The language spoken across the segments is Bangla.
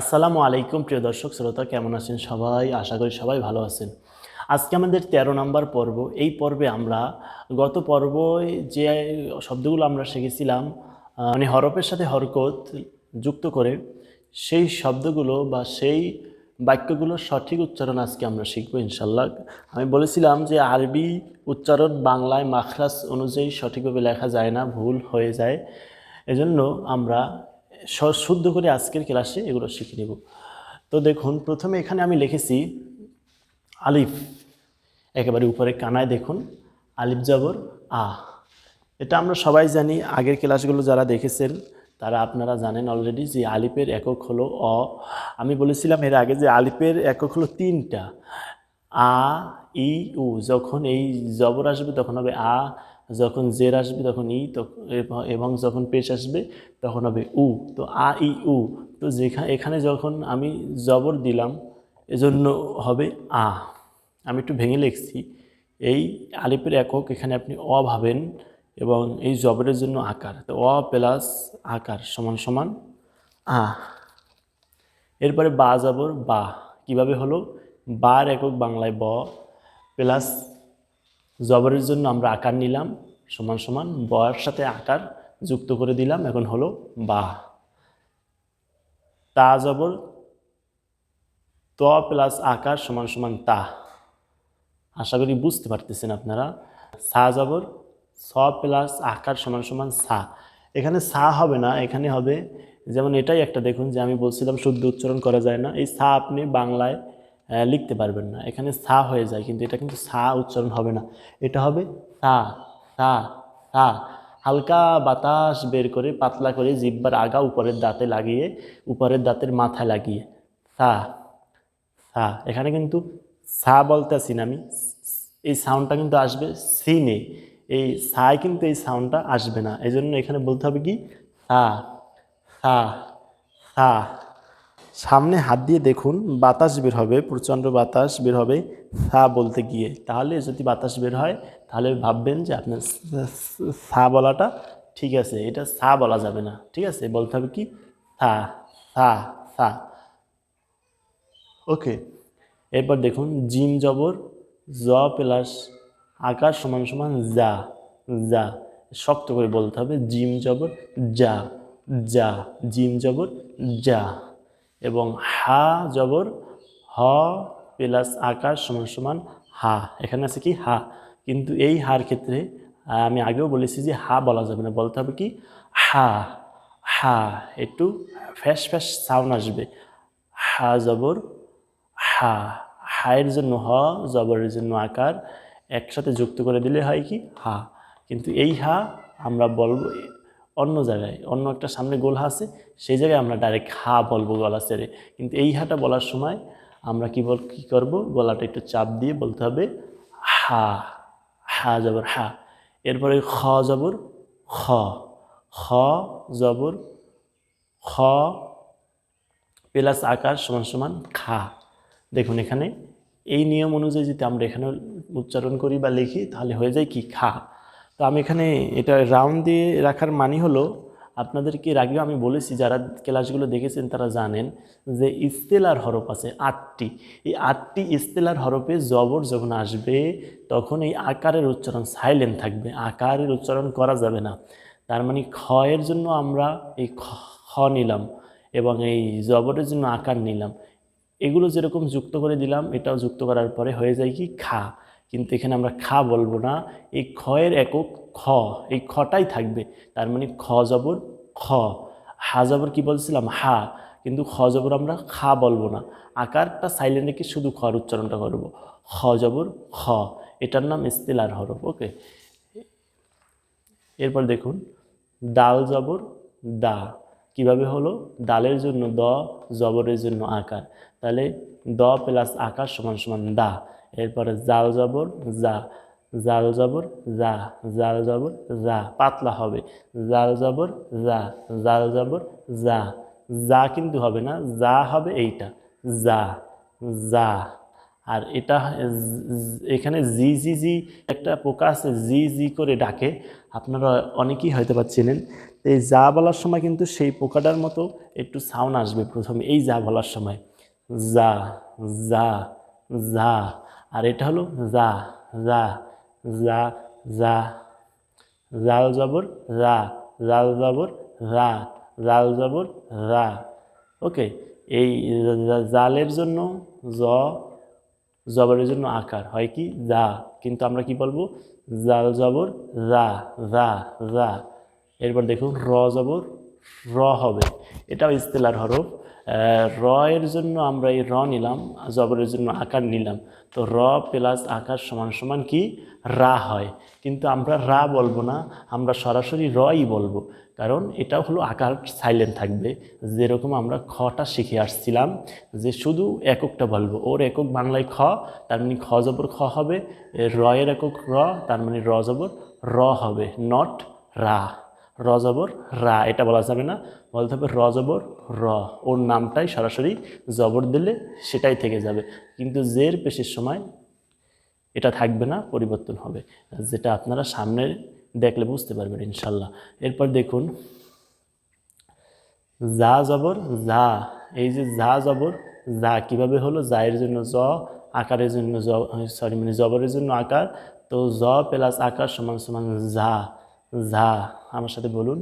আসসালামু আলাইকুম, প্রিয় দর্শক, শ্রোতা, কেমন আছেন সবাই? আশা করি সবাই ভালো আছেন। আজকে আমাদের ১৩ নম্বর পর্ব। এই পর্বে আমরা, গত পর্বে যে শব্দগুলো আমরা শিখেছিলাম মানে হরফের সাথে হরকত যুক্ত করে, সেই শব্দগুলো বা সেই বাক্যগুলোর সঠিক উচ্চারণ আজকে আমরা শিখব ইনশাল্লাহ। আমি বলেছিলাম যে আরবি উচ্চারণ বাংলায় মাখরাস অনুযায়ী সঠিকভাবে লেখা যায় না, ভুল হয়ে যায়। এজন্য আমরা শুদ্ধ করে আজকের ক্লাসে এগুলো শিখে নেব। তো দেখুন, প্রথমে এখানে আমি লিখেছি আলিফ। একেবারে উপরে কানায় দেখুন, আলিফ জবর আ। এটা আমরা সবাই জানি, আগের ক্লাসগুলো যারা দেখেছেন, তারা আপনারা জানেন অলরেডি যে আলিফের একক হলো অ। আমি বলেছিলাম এর আগে যে আলিফের একক হলো তিনটা। আ, ই, উ, যখন এই জবর আসবে তখন হবে আ যখন জের আসবে, তখন ই এবং যখন পেশ আসবে, তখন হবে উ। তো আ, ই, উ। তো যেখানে এখানে যখন আমি জবর দিলাম, এজন্য হবে আ। আমি একটু ভেঙে লিখছি। এই আলিপের একক এখানে আপনি অ ভাবেন এবং এই জবরের জন্য আকার। তো অ প্লাস আকার সমান সমান আ। এরপরে বা জবর বা। কীভাবে হলো? বার একক বাংলায় ব প্লাস জবরের জন্য আমরা আকার নিলাম, সমান সমান বর সাথে আকার যুক্ত করে দিলাম, এখন হলো বা। তা জবর, ত প্লাস আকার সমান সমান তা। আশা করি বুঝতে পারতেছেন আপনারা। সা জবর, স প্লাস আকার সমান সমান সা। এখানে সা হবে না, এখানে হবে, যেমন এটাই একটা দেখুন যে আমি বলছিলাম শুদ্ধ উচ্চারণ করা যায় না। এই সা আপনি বাংলায় লিখতে পারবেন না। এখানে সা হয়ে যায়, কিন্তু এটা কিন্তু সা উচ্চারণ হবে না। এটা হবে সা সা সা। হালকা বাতাস বের করে পাতলা করে জিব্বার আগা উপরের দাঁতে লাগিয়ে, উপরের দাঁতের মাথায় লাগিয়ে। সা সা। এখানে কিন্তু সা বলতেছি না আমি। এই সাউন্ডটা কিন্তু আসবে সিনে। এই সায় কিন্তু এই সাউন্ডটা আসবে না। এই জন্য এখানে বলতে হবে কি? সা সা সা। সামনে হাত দিয়ে দেখুন, বাতাস বের হবে, প্রচণ্ড বাতাস বের হবে, সা বলতে গিয়ে। তাহলে যদি বাতাস বের হয়, তাহলে ভাববেন যে আপনার সা বলাটা ঠিক আছে। এটা সা বলা যাবে না, ঠিক আছে? বলতে হবে কি? সা সা সা। ওকে, এরপর দেখুন, জিম জবর, জ প্লাস আকার সমান সমান যা যা। শক্ত করে বলতে হবে, জিম জবর, যা যা, জিম জবর, যা। এবং হা জবর, হ প্লাস আকার সমান সমান হা। এখানে আছে কি? হা। কিন্তু এই হার ক্ষেত্রে আমি আগেও বলেছি যে হা বলা যাবে না। বলতে হবে কি? হা হা। একটু ফ্যাস ফ্যাস সাউন্ড আসবে। হা জবর, হা। হায়ের জন্য হ, জবরের জন্য আকার। একসাথে যুক্ত করে দিলে হয় কি? হা। কিন্তু এই হা আমরা বলব অন্য জায়গায়, অন্য একটা সামনে গোল হা আছে, সেই জায়গায় আমরা ডাইরেক্ট হা বলব গলা ছেড়ে। কিন্তু এই হাটা বলার সময় আমরা কি বল, কী করব? গলাটা একটু চাপ দিয়ে বলতে হবে, হা হা জবর, হা। এরপরে খ জবর, খ খ জবর, খ প্লাস আকার সমান সমান খা। দেখুন এখানে এই নিয়ম অনুযায়ী যদি আমরা এখানে উচ্চারণ করি বা লিখি, তাহলে হয়ে যায় কি? খা। তো আমি এখানে এটা রাউন্ড দিয়ে রাখার মানে হলো, আপনাদেরকে এর আগেও আমি বলেছি, যারা ক্লাসগুলো দেখেছেন তারা জানেন যে ইস্তেলার হরফ আছে আটটি। এই আটটি ইস্তেলার হরফে জবর যখন আসবে, তখন এই আকারের উচ্চারণ সাইলেন্ট থাকবে। আকারের উচ্চারণ করা যাবে না। তার মানে এর জন্য আমরা এই খ নিলাম এবং এই জবরের জন্য আকার নিলাম। এগুলো যেরকম যুক্ত করে দিলাম, এটাও যুক্ত করার পরে হয়ে যায় কি? খা। কিন্তু এখানে আমরা খা বলব না। এই খয়ের একক খ, এই খটাই থাকবে। তার মানে খ জবর খ। হা জবর কি বলছিলাম? হা। কিন্তু খ জবর আমরা খা বলব না। আকারটা সাইলেন্ট রেখে শুধু খর উচ্চারণটা করব। খ জবর খ। এটার নাম ইস্তেলার হরফ, ওকে? এরপর দেখুন, ডাল জবর দা। কীভাবে হলো? ডালের জন্য দ, জবরের জন্য আকার। তাহলে দ প্লাস আকার সমান সমান দা। এরপরে জাল জবর যা জাল জবর যা জাল জবর যা পাতলা হবে। জাল জবর যা জাল জবর যা যা কিন্তু হবে না যা হবে এইটা। যা যা আর এটা এখানে জি জি জি একটা পোকা আছে, জি জি করে ডাকে। আপনারা অনেকেই হয়তো তো এই যা বলার সময় কিন্তু সেই পোকাটার মতো একটু সাউন্ড আসবে প্রথমে। এই যা বলার সময়। যা যা যা আর এটা হলো যা যা যা যা। জাল জবর, রা। জাল জবর, রা। জাল জবর, রা। ওকে, এই জালের জন্য জ, জবরের জন্য আকার। হয় কি? যা। কিন্তু আমরা কি বলব? জাল জবর, রা রা রা। এরপর দেখুন, র জবর, র হবে। এটাও ইস্তেলার হরফ। র এর জন্য আমরা এই র নিলাম, জবরের জন্য আকার নিলাম। তো র প্লাস আকার সমান সমান কি? রা হয়। কিন্তু আমরা রা বলব না, আমরা সরাসরি রই বলব। কারণ এটাও হলো আকার সাইলেন্ট থাকবে। যেরকম আমরা খটা শিখে আসছিলাম, যে শুধু এককটা বলব। ওর একক বাংলায় খ, তার মানে খ জবর খ হবে। এর র এর একক র, তার মানে র জবর র হবে নট রা। র রা, এটা বলা যাবে না। বলতে হবে র জবর, র। ওর নামটাই সরাসরি জবর দিলে সেটাই থেকে যাবে। কিন্তু জের পেশের সময় এটা থাকবে না, পরিবর্তন হবে। যেটা আপনারা সামনে দেখলে বুঝতে পারবেন ইনশাল্লাহ। এরপর দেখুন, যা জবর, যা। এই যে যা জবর, যা কীভাবে হলো? জায়ের জন্য জ, আকারের জন্য জ সরি মানে জবরের জন্য আকার। তো জ প্লাস আকার সমান সমান যা যা। আমার সাথে বলুন,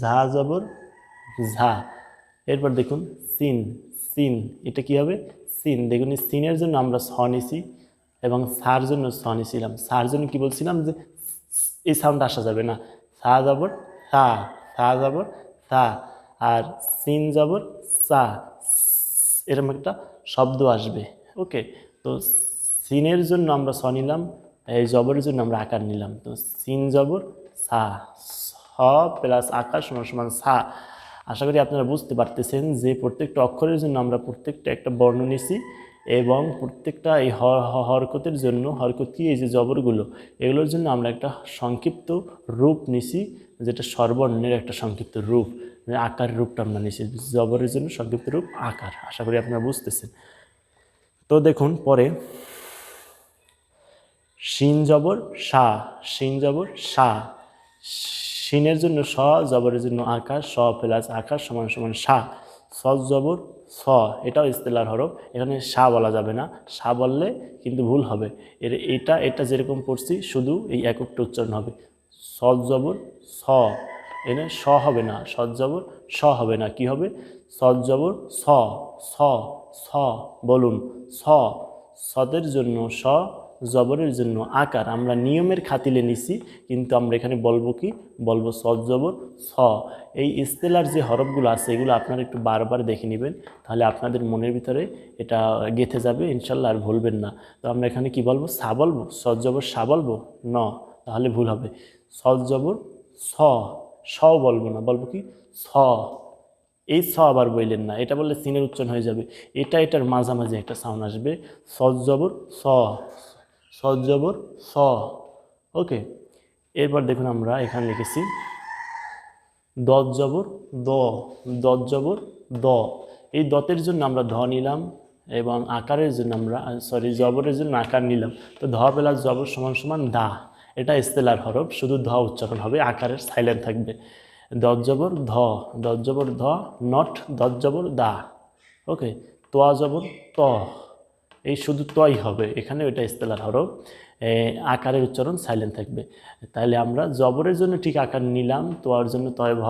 ঝা জবর, ঝা। এরপর দেখুন, সিন সিন, এটা কি হবে? সিন। দেখুন, এই সিনের জন্য আমরা স নিছি এবং সার জন্য স নিছিলাম। সার জন্য কি বলছিলাম যে, এই সাউন্ড আসা যাবে না। সা জবর সা সা জবর সা আর সিন জবর, সা। এরকম একটা শব্দ আসবে। ওকে, তো সিনের জন্য আমরা স নিলাম, এই জবরের জন্য আমরা আকার নিলাম। তো সিন জবর সা, স প্লাস আকার সমান সমান সা। আশা করি আপনারা বুঝতে পারতেছেন যে প্রত্যেকটা অক্ষরের জন্য আমরা প্রত্যেকটা একটা বর্ণ নিছি এবং প্রত্যেকটা এই হরকতের জন্য, হরকত এই যে জবরগুলো, এগুলোর জন্য আমরা একটা সংক্ষিপ্ত রূপ নিছি যেটা সর্বর্ণের একটা সংক্ষিপ্ত রূপ মানে আকার রূপটা আমরা নিছি জবরের জন্য সংক্ষিপ্ত রূপ আকার, আশা করি আপনারা বুঝতেছেন। তো দেখুন, পরে শিন জবর, সা, শিন জবর, সা। শিনের জন্য স, জবরের জন্য আকার স প্লাস আকার সমান সমান সা। স জবর, স, এটাও ইস্তেলার হরফ। এখানে সা বলা যাবে না। সা বললে কিন্তু ভুল হবে। এর এটা এটা যেরকম পড়ছি, শুধু এই এককটা উচ্চারণ হবে। স জবর, স। এখানে স হবে না। সৎ জবর, স হবে না। কি হবে? সৎ জবর, স স স, বলুন। স, সদের জন্য স জবরের জন্য আকার। আমরা নিয়মের খাতিলে নিছি, কিন্তু আমরা এখানে বলব কি? বলব সৎ জবর, স। এই ইস্তেলার যে হরফগুলো আছে, এগুলো আপনারা একটু বারবার দেখে নেবেন, তাহলে আপনাদের মনের ভিতরে এটা গেঁথে যাবে, ইনশাল্লাহ আর ভুলবেন না। তো আমরা এখানে কি বলব? সা বলব? সৎ জবর সা বলব? ন। তাহলে ভুল হবে। সৎ জবর, স। সও বলব না, বলব কি? স। এই স আবার বললেন না, এটা বললে সিনের উচ্চারণ হয়ে যাবে। এটা এটার মাঝামাঝি একটা সাউন্ড আসবে। সজ্জবর স। সজ্জবর স। ওকে, এরপর দেখুন আমরা এখানে লিখেছি দত জবর দ দত জবর দ। এই দতের জন্য আমরা ধ নিলাম এবং আকারের জন্য আমরা সরি জবরের জন্য আকার নিলাম। তো ধ প্লাস জবর সমান সমান দা। এটা ইস্তেলার হরফ, শুধু ধ উচ্চারণ হবে, আকারের সাইলেন্ট থাকবে। দত জবর ধ দত জবর ধ, নট দত জবর দা। ওকে তোয়া জবর ত। এই শুধু তই হবে এখানে ওইটা ইস্তেলার হরফ। আকারের উচ্চারণ সাইলেন্ট থাকবে। তাহলে আমরা জবরের জন্য ঠিক আকার নিলাম, তোয়ার জন্য তয় ভ,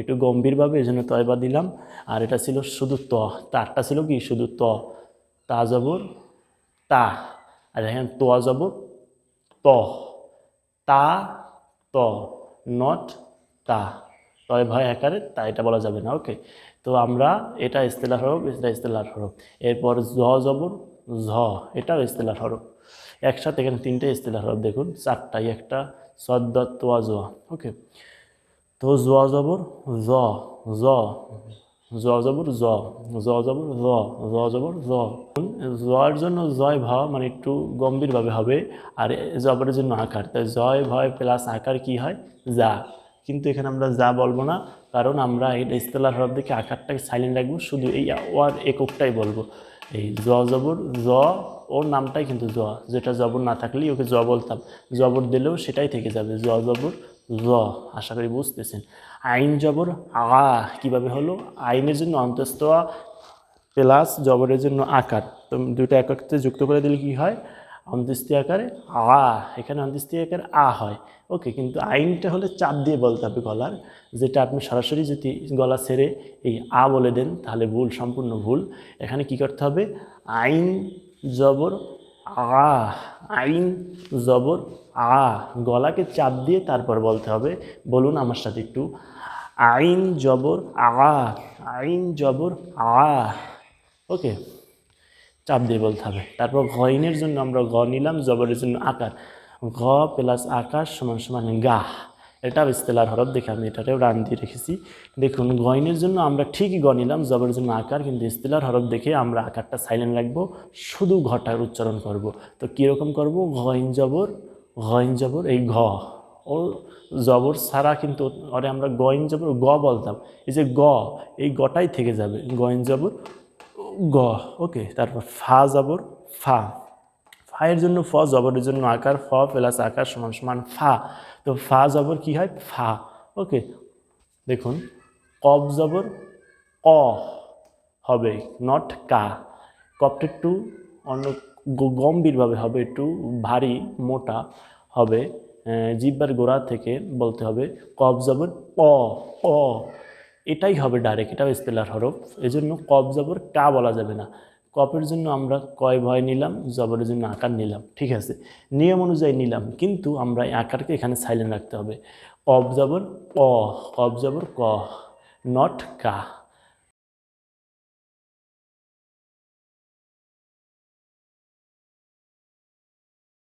একটু গম্ভীরভাবে এই জন্য তয় বা দিলাম। আর এটা ছিল শুধু ত, তারটা ছিল কি? শুধু ত, তা জবর, তা। আর এখানে তোয়া জবর, ত, তা, ত নট তা। তয় ভয় আকারে, তা এটা বলা যাবে না, ওকে? তো আমরা এটা ইস্তেলার হরফ, এটা ইস্তেলার হরফ। এরপর জ জবর ঝ, এটাও ইস্তেলার হরফ। একসাথে এখানে তিনটে ইস্তেলার হরফ, দেখুন চারটাই একটা সদ্দত তোয়া জোয়া ওকে। তো জ জবর জ জ জ জবর জ জ জবর জ জ জবর জ। জয়ের জন্য জয় ভ মানে একটু গম্ভীরভাবে হবে, আর জবরের জন্য আকার। তাই জয় ভয় প্লাস আকার কি হয়? যা। কিন্তু এখানে আমরা যা বলব না, কারণ আমরা এটা ইস্তেলার হরফ দেখে আকারটাকে সাইলেন্ট রাখব, শুধু এই ওয়ার এককটাই বলব। এই জ জবর জ ওর নামটাই কিন্তু জ যেটা জবর না থাকলেই ওকে জ বলতাম। জবর দিলেও সেটাই থেকে যাবে। জ জবর জ আশা করি বুঝতেছেন। আইন জবর, আ, কীভাবে হলো? আইনের জন্য অন্তস্থ প্লাস জবরের জন্য আকার। তো দুটো একত্রে যুক্ত করে দিলে কি হয়? অন্ত্যেষ্টি আকারে আ, এখানে অন্ত্যেষ্টি আকারে আ হয়। ওকে কিন্তু আইনটা হলে চাপ দিয়ে বলতে হবে গলার, যেটা আপনি সরাসরি যদি গলা ছেড়ে এই আ বলে দেন, তাহলে ভুল, সম্পূর্ণ ভুল। এখানে কি করতে হবে? আইন জবর আ, আইন জবর আ, গলাকে চাপ দিয়ে তারপর বলতে হবে। বলুন আমার সাথে একটু। আইন জবর আ, আইন জবর আ। ওকে চাপ দিয়ে বলতে হবে। তারপর ঘইনের জন্য আমরা গ নিলাম, জবরের জন্য আকার। ঘ প্লাস আকাশ সমান সমান গা এটা ইস্তেলার হরফ দেখে আমি এটাতেও রান দিয়ে রেখেছি। দেখুন গয়নের জন্য আমরা ঠিকই গ নিলাম, জবরের জন্য আকার, কিন্তু ইস্তেলার হরফ দেখে আমরা আকারটা সাইলেন্ট রাখব, শুধু ঘটার উচ্চারণ করব। তো কীরকম করব? ঘইন জবর ঘইন জবর, এই ঘ। ও জবর ছাড়া কিন্তু ওরে আমরা গইন জবর, গ বলতাম। এই যে গ, এই গটাই থেকে যাবে। গইন জবর গ, ওকে, তারপর ফা জবর, ফা। ফায়ের জন্য ফ, জবরের জন্য আকার, ফ প্লাস আকার সমান সমান ফা। তো ফা জবর কি হয়? ফা, ওকে। দেখুন কব জবর ক হবে নট কা। কপটা একটু অন্য গম্ভীরভাবে হবে, একটু ভারী, মোটা হবে জিব্বার গোড়া থেকে বলতে হবে কব জবর ক এটাই হবে ডাইরেক্ট এটাও স্পেলার হরফ। এজন্য কপ জবর, কা বলা যাবে না। কপের জন্য আমরা কয় ভয় নিলাম, জবরের জন্য আকার নিলাম, ঠিক আছে? নিয়ম অনুযায়ী নিলাম, কিন্তু আমরা আকারকে এখানে সাইলেন্ট রাখতে হবে। কব জবর, ক কব জবর, ক নট কা।